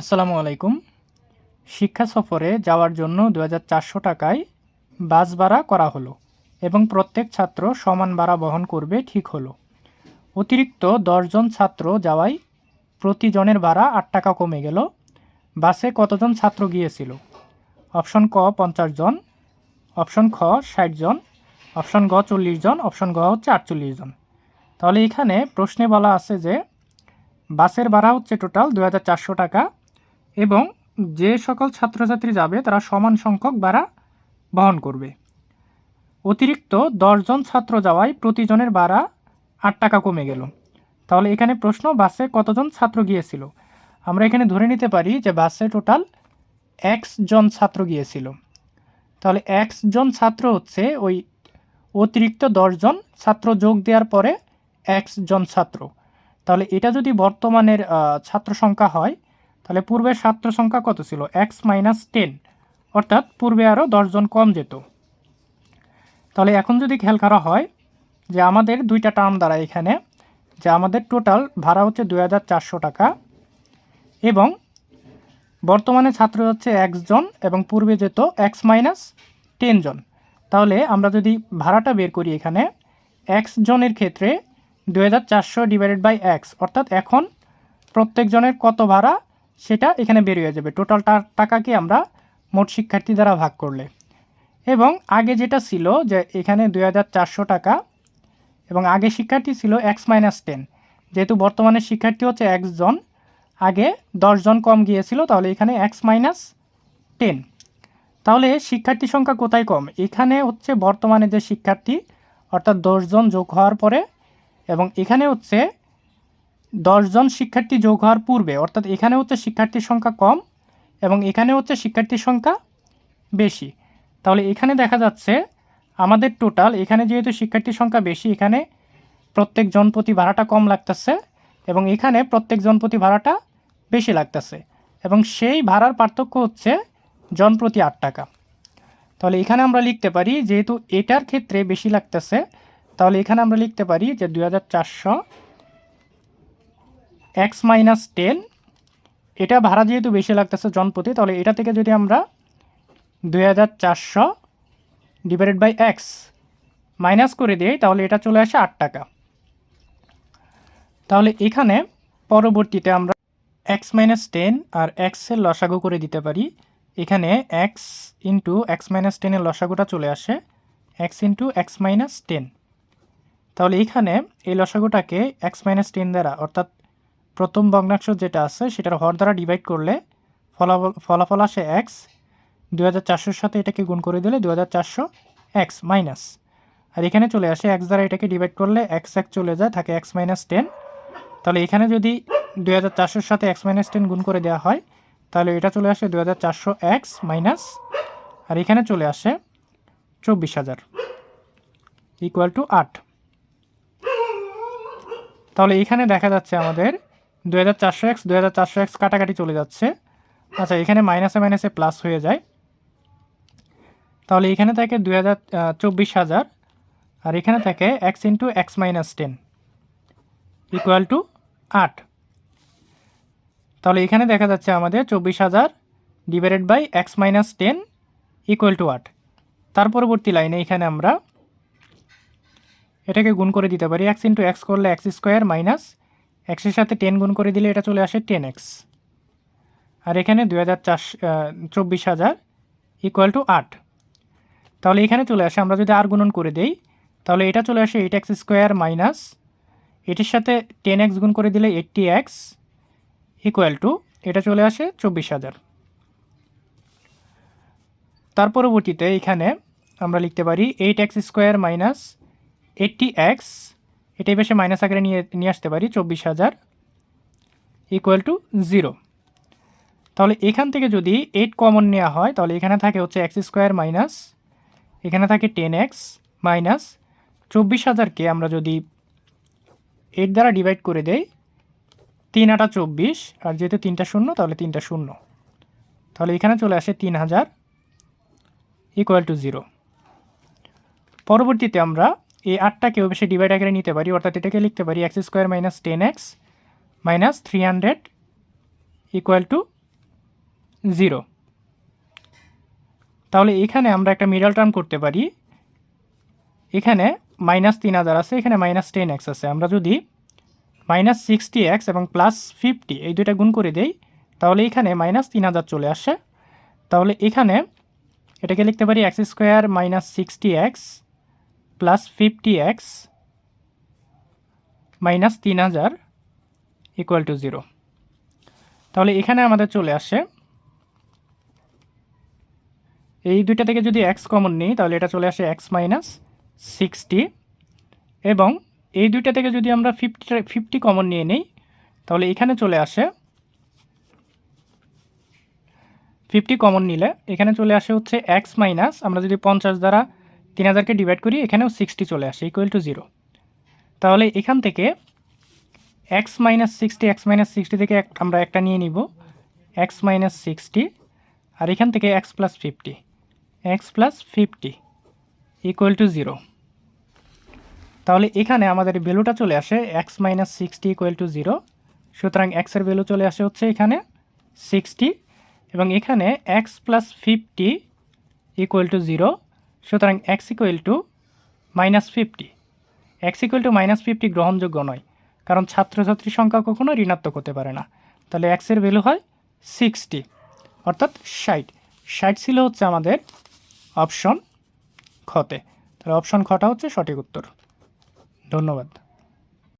আসসালামু আলাইকুম। শিক্ষা সফরে যাওয়ার জন্য দু হাজার চারশো টাকায় বাস ভাড়া করা হলো এবং প্রত্যেক ছাত্র সমান ভাড়া বহন করবে ঠিক হলো। অতিরিক্ত দশজন ছাত্র যাওয়ায় প্রতিজনের ভাড়া আট টাকা কমে গেল। বাসে কতজন ছাত্র গিয়েছিল? অপশন ক পঞ্চাশ জন, অপশন খ ষাট জন, অপশন গ চল্লিশ জন, অপশন গ হচ্ছে আটচল্লিশ জন। তাহলে এখানে প্রশ্নে বলা আছে যে বাসের ভাড়া হচ্ছে টোটাল দু হাজার চারশো টাকা এবং যে সকল ছাত্রছাত্রী যাবে, তারা সমান সংখ্যক ভাড়া বহন করবে। অতিরিক্ত দশজন ছাত্র যাওয়ায় প্রতিজনের ভাড়া আট টাকা কমে গেল। তাহলে এখানে প্রশ্ন, বাসে কতজন ছাত্র গিয়েছিল? আমরা এখানে ধরে নিতে পারি যে বাসে টোটাল এক্স জন ছাত্র গিয়েছিল। তাহলে এক্স জন ছাত্র হচ্ছে ওই অতিরিক্ত দশজন ছাত্র যোগ দেওয়ার পরে এক্স জন ছাত্র। তাহলে এটা যদি বর্তমানের ছাত্র সংখ্যা হয় তাহলে পূর্বের ছাত্র সংখ্যা কত ছিল? এক্স মাইনাস টেন অর্থাৎ পূর্বে আরও দশজন কম যেত। তাহলে এখন যদি খেয়াল করা হয় যে আমাদের দুইটা টার্ম দ্বারা এখানে, যে আমাদের টোটাল ভাড়া হচ্ছে দু হাজার চারশো টাকা এবং বর্তমানে ছাত্র হচ্ছে এক্স জন এবং পূর্বে যেত এক্স মাইনাস টেন জন। তাহলে আমরা যদি ভাড়াটা বের করি এখানে এক্স জনের ক্ষেত্রে দু হাজার চারশো ডিভাইডেড বাই এক্স অর্থাৎ এখন প্রত্যেকজনের কত ভাড়া? সেটা এখানে বের হয়ে যাবে। টোটাল টাকাকে আমরা মোট শিক্ষার্থী দ্বারা ভাগ করলে। এবং আগে যেটা ছিল যে এখানে দুই হাজার চারশো টাকা এবং আগে শিক্ষার্থী ছিল এক্স মাইনাস টেন যেহেতু বর্তমানে শিক্ষার্থী হচ্ছে জন, আগে দশজন কম গিয়েছিল, তাহলে এখানে এক্স মাইনাস টেন তাহলে শিক্ষার্থী সংখ্যা কোথায় কম? এখানে হচ্ছে বর্তমানে যে শিক্ষার্থী, অর্থাৎ দশজন যোগ হওয়ার পরে, এবং এখানে হচ্ছে দশজন শিক্ষার্থী যোগ হওয়ার পূর্বে, অর্থাৎ এখানে হচ্ছে শিক্ষার্থীর সংখ্যা কম এবং এখানে হচ্ছে শিক্ষার্থীর সংখ্যা বেশি। তাহলে এখানে দেখা যাচ্ছে আমাদের টোটাল এখানে যেহেতু শিক্ষার্থীর সংখ্যা বেশি, এখানে প্রত্যেক জন প্রতি ভাড়াটা কম লাগতেছে এবং এখানে প্রত্যেক জন প্রতি ভাড়াটা বেশি লাগতেছে এবং সেই ভাড়ার পার্থক্য হচ্ছে জন প্রতি আট টাকা। তাহলে এখানে আমরা লিখতে পারি, যেহেতু এটার ক্ষেত্রে বেশি লাগতেছে, তাহলে এখানে আমরা লিখতে পারি যে দুই হাজার চারশো এক্স মাইনাস টেন এটা ভাড়া যেহেতু বেশি লাগতেছে জনপ্রতি তাহলে এটা থেকে যদি আমরা দুই হাজার চারশো ডিভাইডেড বাই এক্স মাইনাস করে দিই, তাহলে এটা চলে আসে আট টাকা। তাহলে এখানে পরবর্তীতে আমরা এক্স মাইনাস টেন আর এক্সের লসাগু করে দিতে পারি। এখানে এক্স ইন্টু এক্স মাইনাস টেনের লসাগুটা চলে আসে x into x minus ten তাহলে এখানে এই লসাগুটাকে এক্স মাইনাস টেন দ্বারা, অর্থাৎ প্রথম ভগ্নাংশ যেটা আছে, সেটার হর দ্বারা ডিভাইড করলে ফলাফল ফলাফল আসে এক্স দু হাজার চারশোর সাথে এটাকে গুণ করে দিলে দু হাজার চারশো এক্স মাইনাস আর এখানে চলে আসে এক্স দ্বারা এটাকে ডিভাইড করলে এক্স এক চলে যায়, থাকে এক্স মাইনাস টেন তাহলে এখানে যদি দু হাজার চারশোর সাথে এক্স মাইনাস টেন গুণ করে দেওয়া হয়, তাহলে এটা চলে আসে দু হাজার চারশো এক্স মাইনাস আর এখানে চলে আসে চব্বিশ হাজার ইকুয়াল টু আট। তাহলে এখানে দেখা যাচ্ছে আমাদের দু হাজার চারশো এক্স দু হাজার চারশো এক্স কাটাকাটি চলে যাচ্ছে। আচ্ছা এখানে মাইনাসে মাইনাসে প্লাস হয়ে যায়। তাহলে এখানে থাকে দুই হাজার চব্বিশ হাজার, আর এখানে থাকে x into x minus ten equal to আট। তাহলে এখানে দেখা যাচ্ছে আমাদের চব্বিশ হাজার divided by x minus ten equal to আট। তার পরবর্তী লাইনে এখানে আমরা এটাকে গুণ করে দিতে পারি। এক্স ইন্টু এক্স করলে এক্স স্কোয়ার মাইনাস এক্সের সাথে টেন গুণ করে দিলে এটা চলে আসে টেন এক্স। আর এখানে দুই হাজার চারশো চব্বিশ হাজার ইকুয়াল টু আট। তাহলে এখানে চলে আসে, আমরা যদি আর গুণন করে দেই, তাহলে এটা চলে আসে এইট এক্স স্কোয়ার মাইনাস এটির সাথে টেন এক্স গুণ করে দিলে এইটটি এক্স ইকুয়াল টু এটা চলে আসে চব্বিশ হাজার। তার পরবর্তীতে এখানে আমরা লিখতে পারি eight x square minus eighty x এটাই বেশি মাইনাস আকারে নিয়ে নিয়ে আসতে পারি, চব্বিশ হাজার ইকুয়াল টু জিরো তাহলে এখান থেকে যদি এইট কমন নেওয়া হয়, তাহলে এখানে থাকে হচ্ছে এক্স স্কোয়ার মাইনাস এখানে থাকে টেন এক্স মাইনাস চব্বিশ হাজারকে আমরা যদি এইট দ্বারা ডিভাইড করে দেই, তিন আটা চব্বিশ, আর যেহেতু তিনটা শূন্য, তাহলে তিনটা শূন্য। তাহলে এখানে চলে আসে তিন হাজার ইকুয়াল টু জিরো পরবর্তীতে আমরা এই আটটাকে অবশ্যই ডিভাইড আকারে নিতে পারি। অর্থাৎ এটাকে লিখতে পারি x square minus ten x minus three hundred equal to zero তাহলে এখানে আমরা একটা মিডল টার্ম করতে পারি। এখানে মাইনাস তিন হাজার আছে, এখানে মাইনাস টেন এক্স আছে। আমরা যদি মাইনাস সিক্সটি এক্স এবং প্লাস ফিফটি এই দুইটা গুণ করে দেই, তাহলে এখানে মাইনাস তিন হাজার চলে আসে। তাহলে এখানে এটাকে লিখতে পারি x square minus sixty x plus fifty x minus তিন হাজার ইকুয়াল টু জিরো তাহলে এখানে আমাদের চলে আসে, এই দুইটা থেকে যদি এক্স কমন নিই, তাহলে এটা চলে আসে এক্স মাইনাস সিক্সটি এবং এই দুইটা থেকে যদি আমরা ফিফটি ফিফটি কমন নিয়ে নিই, তাহলে এখানে চলে আসে ফিফটি কমন নিলে এখানে চলে আসে হচ্ছে এক্স মাইনাস আমরা যদি পঞ্চাশ দ্বারা তিন হাজারকে ডিভাইড করি, এখানেও সিক্সটি চলে আসে ইকুয়াল টু জিরো তাহলে এখান থেকে x minus sixty x minus sixty থেকে আমরা একটা নিয়ে নিব। এক্স মাইনাস সিক্সটি আর এখান থেকে x plus fifty x plus fifty equal to zero তাহলে এখানে আমাদের ভ্যালুটা চলে আসে x minus sixty equal to zero সুতরাং এক্সের ভ্যালু চলে আসে হচ্ছে এখানে সিক্সটি এবং এখানে x plus fifty equal to zero সুতরাং x equal to minus fifty x equal to minus fifty গ্রহণযোগ্য নয়, কারণ ছাত্রছাত্রীর সংখ্যা কখনো ঋণাত্মক হতে পারে না। তাহলে এক্সের ভ্যালু হয় সিক্সটি অর্থাৎ ষাট। ষাট ছিল হচ্ছে আমাদের অপশন খতে তাহলে অপশন খটা হচ্ছে সঠিক উত্তর। ধন্যবাদ।